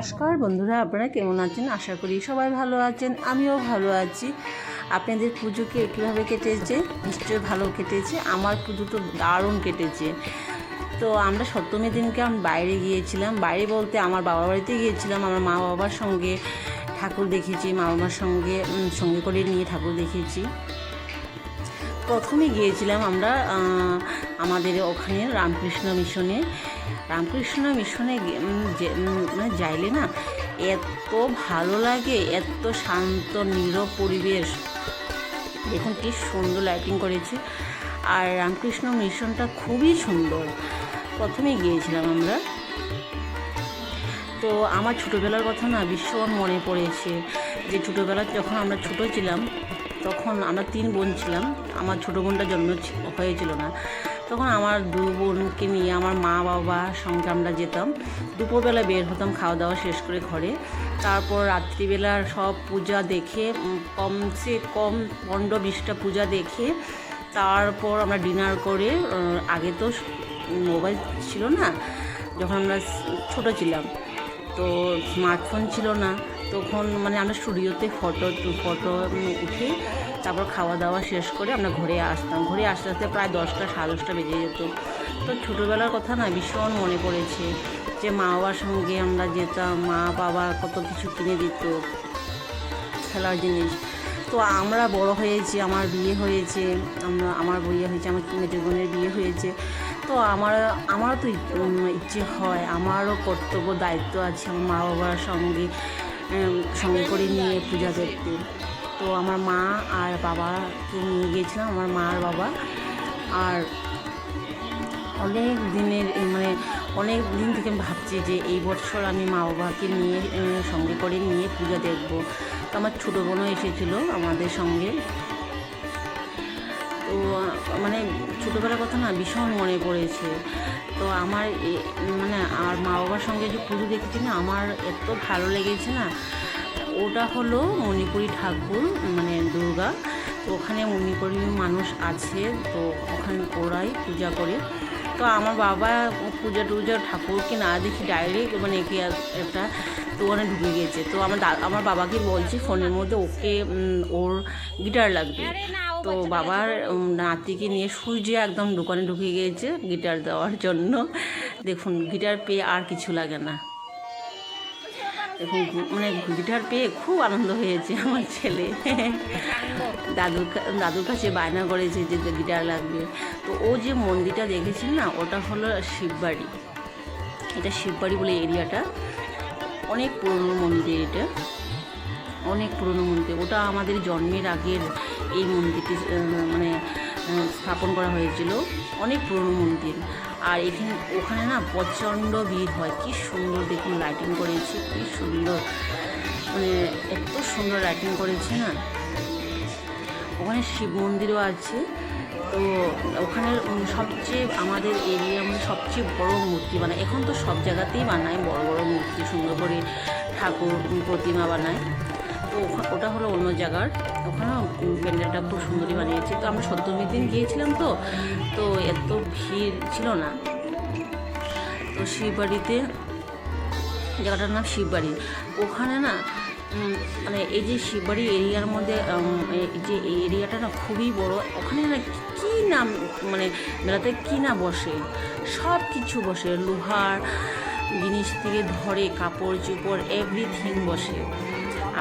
নমস্কার বন্ধুরা, আপনারা কেমন আছেন? আশা করি সবাই ভালো আছেন, আমিও ভালো আছি। আপনাদের পুজোকে কীভাবে কেটেছে? নিশ্চয়ই ভালো কেটেছে, আমার পুজো তো দারুণ কেটেছে। তো আমরা সপ্তমী দিনকে আমি বাইরে গিয়েছিলাম। বাইরে বলতে আমার বাবা বাড়িতে গিয়েছিলাম, আমার মা বাবার সঙ্গে ঠাকুর দেখেছি, মা বাবার সঙ্গে সঙ্গে করে নিয়ে ঠাকুর দেখেছি। প্রথমে গিয়েছিলাম আমরা আমাদের ওখানে রামকৃষ্ণ মিশনে। রামকৃষ্ণ মিশনে যাইলে না, এত ভালো লাগে, এত শান্ত, নীরব পরিবেশ। দেখুন কি সুন্দর লাইটিং করেছে। আর রামকৃষ্ণ মিশনটা খুবই সুন্দর। প্রথমে গিয়েছিলাম আমরা। তো আমার ছোটোবেলার কথা না ভীষণ মনে পড়েছে। যে ছোটোবেলা যখন আমরা ছোটো ছিলাম, তখন আমরা তিন বোন ছিলাম। আমার ছোটো বোনটা জন্ম হয়েছিল না। তখন আমার দু বোনকে নিয়ে আমার মা বাবা সঙ্গে আমরা যেতাম। দুপুরবেলা বের হতাম, খাওয়া দাওয়া শেষ করে ঘরে। তারপর রাত্রিবেলা সব পূজা দেখে কমসে কম পনেরো বিশটা পূজা দেখে, তারপর আমরা ডিনার করে আগে তো মোবাইল ছিল না, যখন আমরা ছোট ছিলাম। তো স্মার্টফোন ছিল না। তখন মানে আমরা স্টুডিওতে ফটো ফটো উঠে, তারপর খাওয়া দাওয়া শেষ করে আমরা ঘরে আসতাম। ঘরে আসতে আসতে প্রায় দশটা, সাড়ে দশটা বেজে যেত। তো ছোটোবেলার কথা না ভীষণ মনে পড়েছে যে মা বাবার সঙ্গে আমরা যেতাম, মা, বাবা কত কিছু কিনে দিত, খেলার জিনিস। তো আমরা বড় হয়েছি, আমার বিয়ে হয়েছে, আমরা, আমার বিয়ে হয়েছে, আমার মেজর বোনের বিয়ে হয়েছে। তো আমার, আমারও তো ইচ্ছে হয়, আমারও কর্তব্য, দায়িত্ব আছে আমার মা বাবার সঙ্গে। সঙ্গে করে নিয়ে পূজা দেখতে। তো আমার মা আর বাবাকে নিয়ে গিয়েছিলাম, আমার মা আর বাবা। আর অনেক দিনের মানে অনেক দিন থেকে আমি ভাবছি যে এই বছর আমি মা বাবাকে নিয়ে সঙ্গে করে নিয়ে পূজা দেখব। তো আমার ছোটো বোনও এসেছিল আমাদের সঙ্গে। মানে ছোটোবেলার কথা না ভীষণ মনে পড়েছে। তো আমার মানে আর মা বাবার সঙ্গে যে পুজো দেখেছি না, আমার এত ভালো লেগেছে না। ওটা হলো মণিপুরি ঠাকুর মানে দুর্গা। তো ওখানে মণিপুরি মানুষ আছে, তো ওখানে, ওরাই পূজা করে। তো আমার বাবা পূজা টুজা ঠাকুরকে না দেখি ডাইরেক্ট মানে কি একটা দোকানে ঢুকে গিয়েছে। তো আমার দা আমার বাবাকে বলছি ফোনের মধ্যে ওকে ওর গিটার লাগবে। তো বাবার নাতিকে নিয়ে সূর্যে একদম দোকানে ঢুকে গিয়েছে গিটার দেওয়ার জন্য। দেখুন গিটার পেয়ে আর কিছু লাগে না। দেখুন মানে গিটার পেয়ে খুব আনন্দ হয়েছে আমার ছেলে। দাদুর দাদুর কাছে বায়না করেছে যে গিটার লাগবে। তো ও যে মন্দিরটা দেখেছেন না ওটা হলো শিববাড়ি। এটা শিববাড়ি বলে এরিয়াটা। অনেক পুরনো মন্দির এটা। অনেক পুরনো মন্দির। ওটা আমাদের জন্মের আগের এই মন্দিরটি মানে স্থাপন করা হয়েছিল। অনেক পুরনো মন্দির। আর এখানে, ওখানে না প্রচণ্ড ভিড় হয়। কি সুন্দর দেখুন লাইটিং করেছে, কি সুন্দর। মানে এত সুন্দর লাইটিং করেছে না। ওখানে শিব মন্দিরও আছে। তো ওখানে সবচেয়ে আমাদের এরিয়া মানে সবচেয়ে বড় মূর্তি বানায়। এখন তো সব জায়গাতেই বানায়, বড় বড় মূর্তি, সুন্দর করে ঠাকুর প্রতিমা বানায়। তো ওটা হলো অন্য জায়গার। ওখানে প্যান্ডেলটা খুব সুন্দরই বানিয়েছে। তো আমরা সপ্তমীর দিন গিয়েছিলাম তো তো এত ভিড় ছিল না। তো শিববাড়িতে, জায়গাটার নাম শিববাড়ি। ওখানে না মানে এই যে শিববাড়ি এরিয়ার মধ্যে যে এরিয়াটা না খুবই বড়, ওখানে না কী নাম মানে মেলাতে কী না বসে? সব কিছু বসে, লোহার জিনিস থেকে ধরে, কাপড় চোপড় এভরিথিং বসে।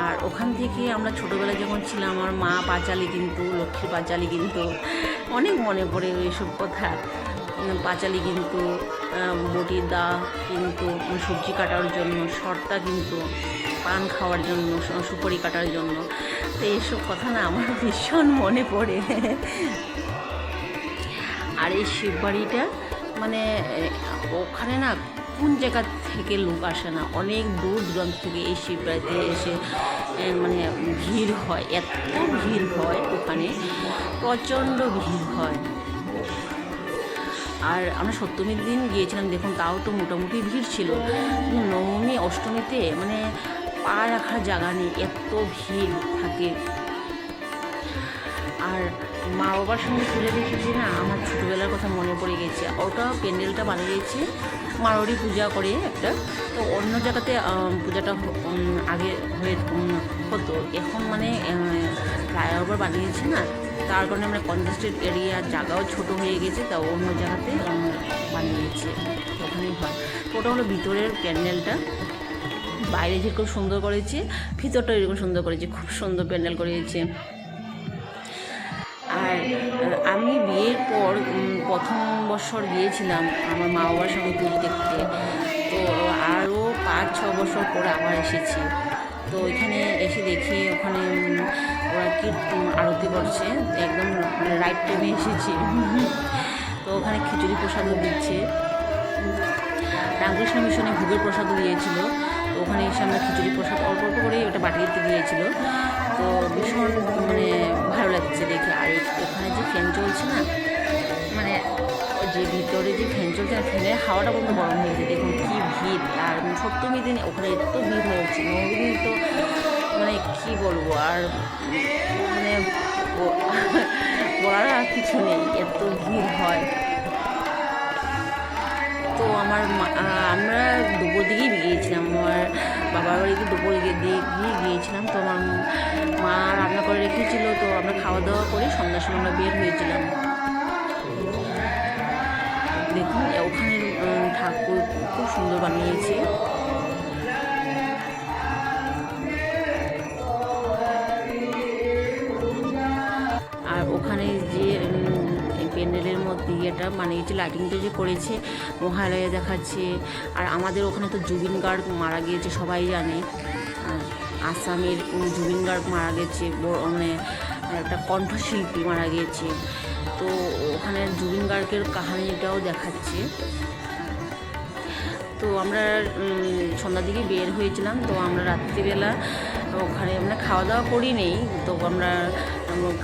আর ওখান থেকে আমরা ছোটোবেলায় যখন ছিলাম, আমার মা পাঁচালি কিন্তু, লক্ষ্মী পাঁচালি কিন্তু, অনেক মনে পড়ে এইসব কথা। পাঁচালি কিন্তু বটির দা কিন্তু সবজি কাটার জন্য, শর্তা কিন্তু, পান খাওয়ার জন্য সুপারি কাটার জন্য। তো এইসব কথা না আমার ভীষণ মনে পড়ে। আর এই শিববাড়িটা মানে ওখানে না কোন জায়গা থেকে লোক আসে না? অনেক দূর দূরান্ত থেকে এই শিবরাত্রিতে এসে মানে ভিড় হয়, এত ভিড় হয় ওখানে, প্রচণ্ড ভিড় হয়। আর আমরা সপ্তমীর দিন গিয়েছিলাম, দেখুন তাও তো মোটামুটি ভিড় ছিল। নবমী অষ্টমীতে মানে পা রাখার জায়গা নেই, এত ভিড় থাকে। আর মা বাবার সঙ্গে তুলে দেখেছি না, আমার ছোটোবেলার কথা মনে পড়ে গেছে। ওটা প্যান্ডেলটা বানিয়েছে মারোয়ারি পূজা করে একটা। তো অন্য জায়গাতে পূজাটা আগে হয়ে হতো। এখন মানে ফ্লাইওভার বানিয়েছে না, তার কারণে মানে কনজেস্টেড এরিয়ার জায়গাও ছোট হয়ে গেছে তা অন্য জায়গাতে বানিয়েছে। ওখানেই হয়। তো ওটা হলো ভিতরের প্যান্ডেলটা। বাইরে যেরকম সুন্দর করেছে ভিতরটা এরকম সুন্দর করেছে, খুব সুন্দর প্যান্ডেল করেছে। আর আমি বিয়ের পর প্রথম বছর গিয়েছিলাম আমার মা বাবার সঙ্গে পুজো দেখতে। তো আরও পাঁচ, ছ বছর পরে আবার এসেছি। তো এখানে এসে দেখি ওখানে ওরা কি আরতি করছে। একদম রাইট টাইমে এসেছি। তো ওখানে খিচুড়ি প্রসাদও দিচ্ছে। রামকৃষ্ণ মিশনে ভোগের প্রসাদও দিয়েছিল। তো ওখানে এসে আমরা খিচুড়ি প্রসাদ অল্প অল্প করেই ওটা বাটিতে দিয়েছিল। তো ভীষণ মানে ভালো লাগছে দেখে। আর ওখানে যে ফ্যান চলছে না মানে যে ভিতরে যে ফ্যান চলছে না, ফ্যানের হাওয়াটা বন্ধু গরম হয়েছে দেখুন কী ভিড়। আর সপ্তমী দিন ওখানে এত ভিড় হয়েছে নবমী দিন তো মানে কী বলব, আর মানে বলার আর কিছু নেই, এত ভিড় হয়। আমার আমরা দুপুর দিকেই গিয়েছিলাম আমার বাবার বাড়িতে দুপুর দিকে গিয়েছিলাম। তো আমার মা রান্না করে রেখেছিল। তো আমরা খাওয়া দাওয়া করে সন্ধ্যার সময় আমরা বের হয়েছিলাম। দেখুন ওখানে ঠাকুর খুব সুন্দর বানিয়েছে। মানে এই যে লাইটিংটা যে করেছে, মহালয়া দেখাচ্ছে, আর আমাদের ওখানে তো জুবিন গার্গ মারা গিয়েছে, সবাই জানে। আসামের জুবিন গার্গ মারা গেছে মানে একটা কণ্ঠশিল্পী মারা গিয়েছে। তো ওখানে জুবিন গার্গের কাহানিটাও দেখাচ্ছে। তো আমরা সন্ধ্যার দিকে বের হয়েছিলাম, তো আমরা রাত্রিবেলা ওখানে আমরা খাওয়া দাওয়া করি নেই, তো আমরা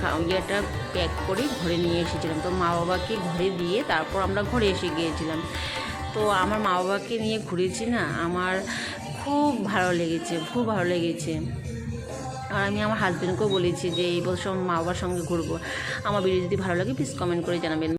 খা- ইয়েটা প্যাক করে ঘরে নিয়ে এসেছিলাম। তো মা বাবাকে ঘরে দিয়ে তারপর আমরা ঘরে এসে গিয়েছিলাম। তো আমার মা বাবাকে নিয়ে ঘুরেছি না, আমার খুব ভালো লেগেছে, খুব ভালো লেগেছে। আর আমি আমার হাজব্যান্ডকেও বলেছি যে, এই বছর মা বাবার সঙ্গে ঘুরবো। আমার ভিডিও যদি ভালো লাগে প্লিজ কমেন্ট করে জানাবেন।